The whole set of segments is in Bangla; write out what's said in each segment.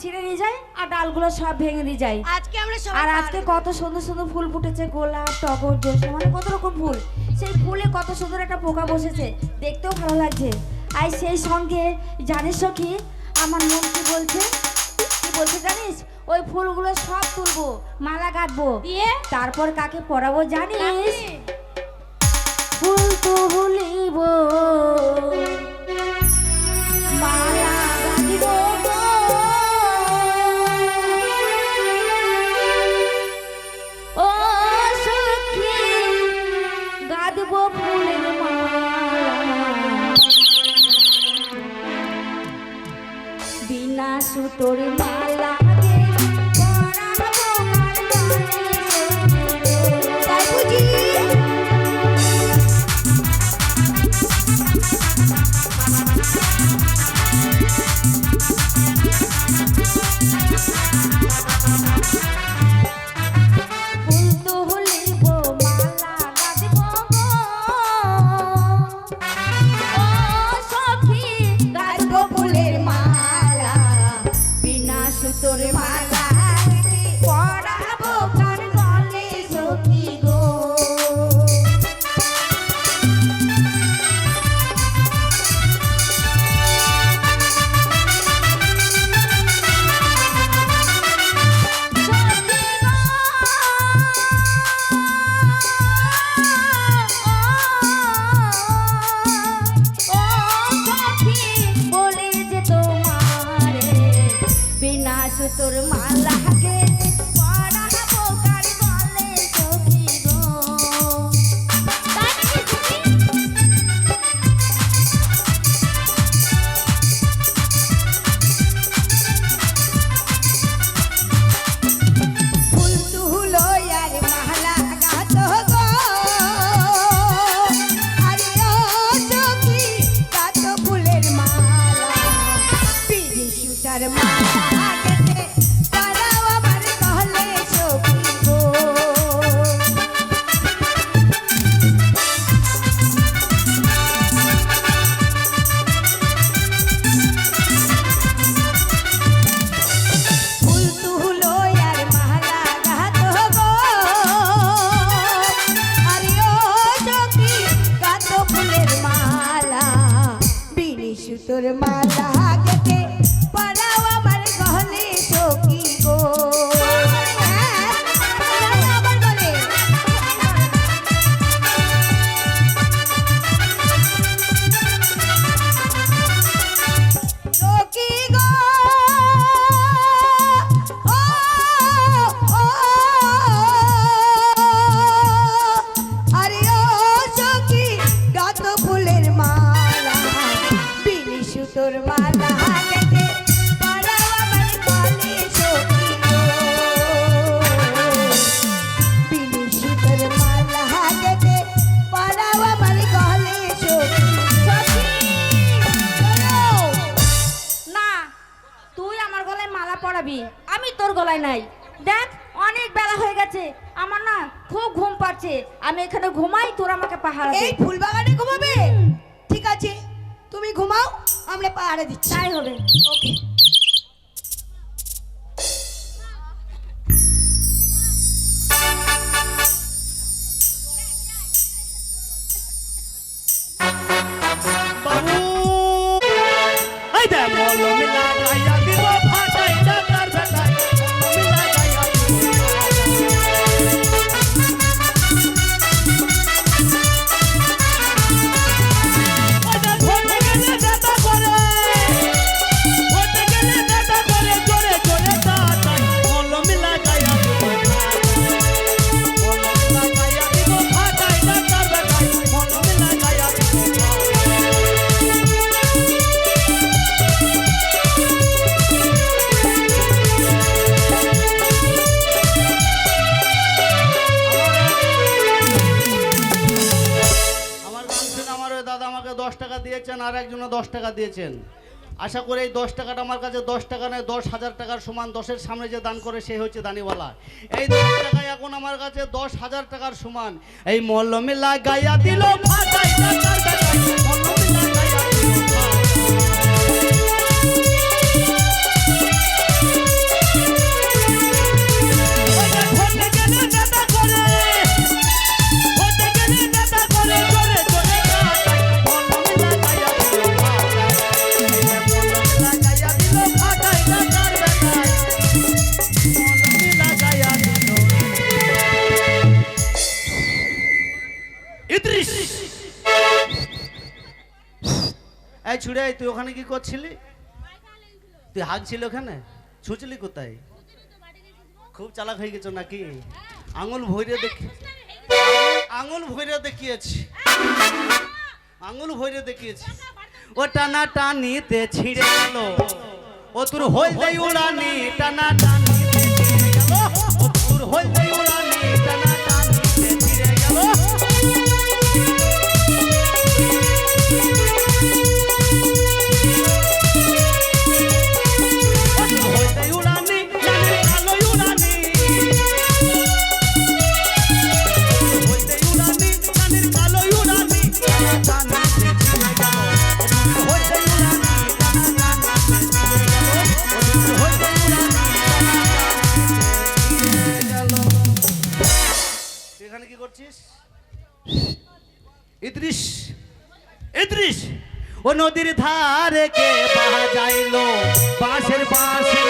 ছিঁড়ে নিয়ে যায় আর ডালগুলো সব ভেঙে দিয়ে যায়। আজকে আমরা আর আজকে কত সুন্দর সুন্দর ফুল ফুটেছে গোলাপ টগর জোসা মানে কত রকম ফুল। সেই ফুলে কত সুন্দর একটা পোকা বসেছে দেখতেও ভালো লাগছে। আর সেই সঙ্গে জানিস কি আমার মন কি বলছে? কি বলছে জানিস? ওই ফুলগুলো সব তুলবো মালা গাঁথবো। দিয়ে? তারপর কাকে পরাবো জানিস? ফুল তুলিব মালা story. তোর মালা olhar mais. তুমি ঘুমাও আমরা পাহাড়ে দিচ্ছি। তাই হবে। ওকে দিয়েছেন আর একজনে দশ টাকা দিয়েছেন। আশা করি এই দশ টাকাটা আমার কাছে দশ টাকা নেই দশ হাজার টাকার সমান, দশের সামনে যে দান করে সে হচ্ছে দানিওয়ালা। এই দশ টাকায় এখন আমার কাছে দশ হাজার টাকার সমান। এই মল্লমে লাগাইয়া দিল এই ছুড়ে তুই ওখানে কি করছিলি? তুই হাগছিল ওখানে? ছুঁচলি কোথায়? খুব চালাক হয়ে গেছো নাকি? আঙুল ভৈরে দেখি আঙুল ভৈরে দেখিয়েছি। আঙুল ভৈরে দেখিয়েছি। ও টানা টানিতে ছিঁড়ে গেল ও তোর হয়ে হইতে উড়ানি, টানা টানিতে ছিঁড়ে গেল ও তোর হইতে এখানে কি করছিস? ইদ্রিস ইদ্রিস ও নদীর ধারে কে বাজাইলো বাঁশের বাঁশি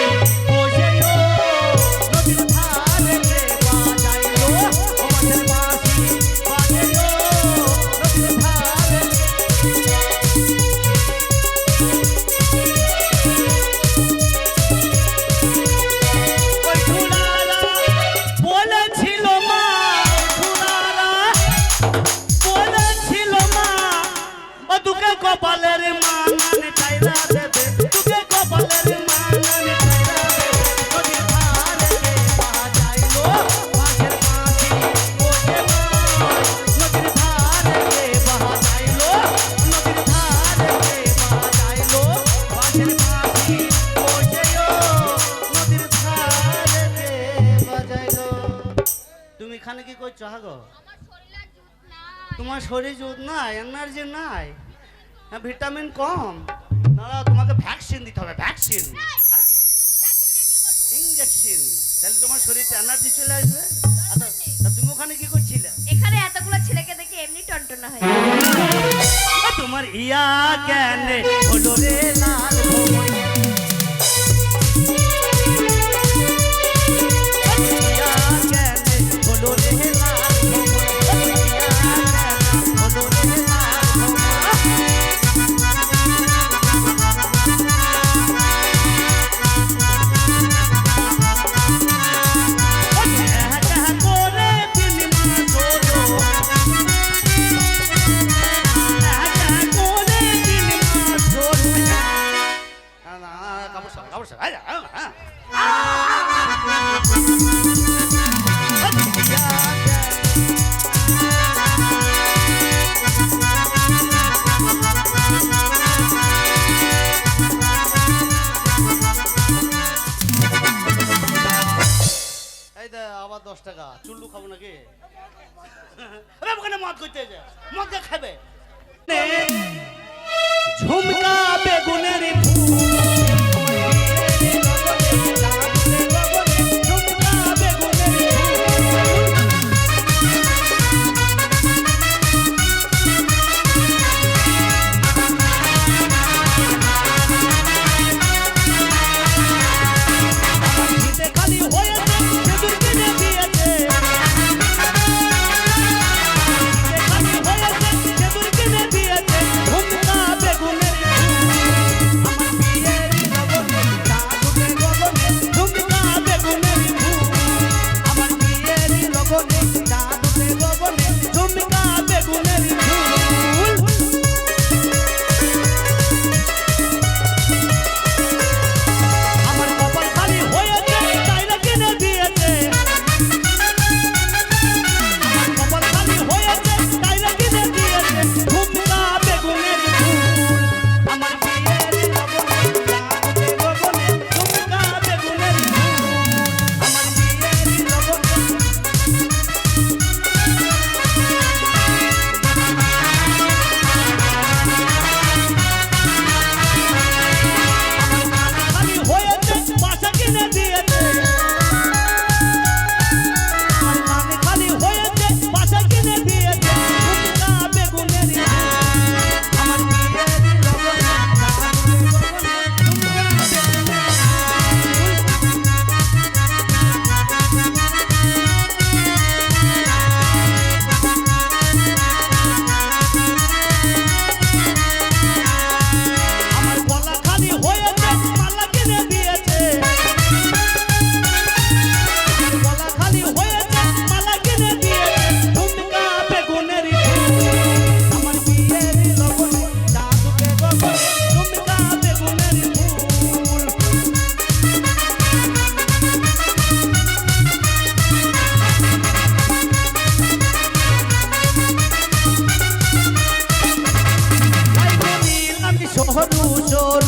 হাগো তোমার শরীর জোর নাই এনার্জি নাই। হ্যাঁ, ভিটামিন কম। দাঁড়া তোমাকে ভ্যাকসিন দিতে হবে ভ্যাকসিন ইঞ্জেকশন তাহলে তোমার শরীরে এনার্জি চলে আসবে। আচ্ছা তুমি ওখানে কি করছিলে? এখানে এতগুলো ছেলেকে দেখে এমনি টনটনা হয় তোমার ইয়া কেন? হলো রে লাল এই দে আবার দশ টাকা। চুল্লু খাব নাকি? আরে ওখানে মদ করতে যে মদ খাবে ঝুমকা। সরু সরু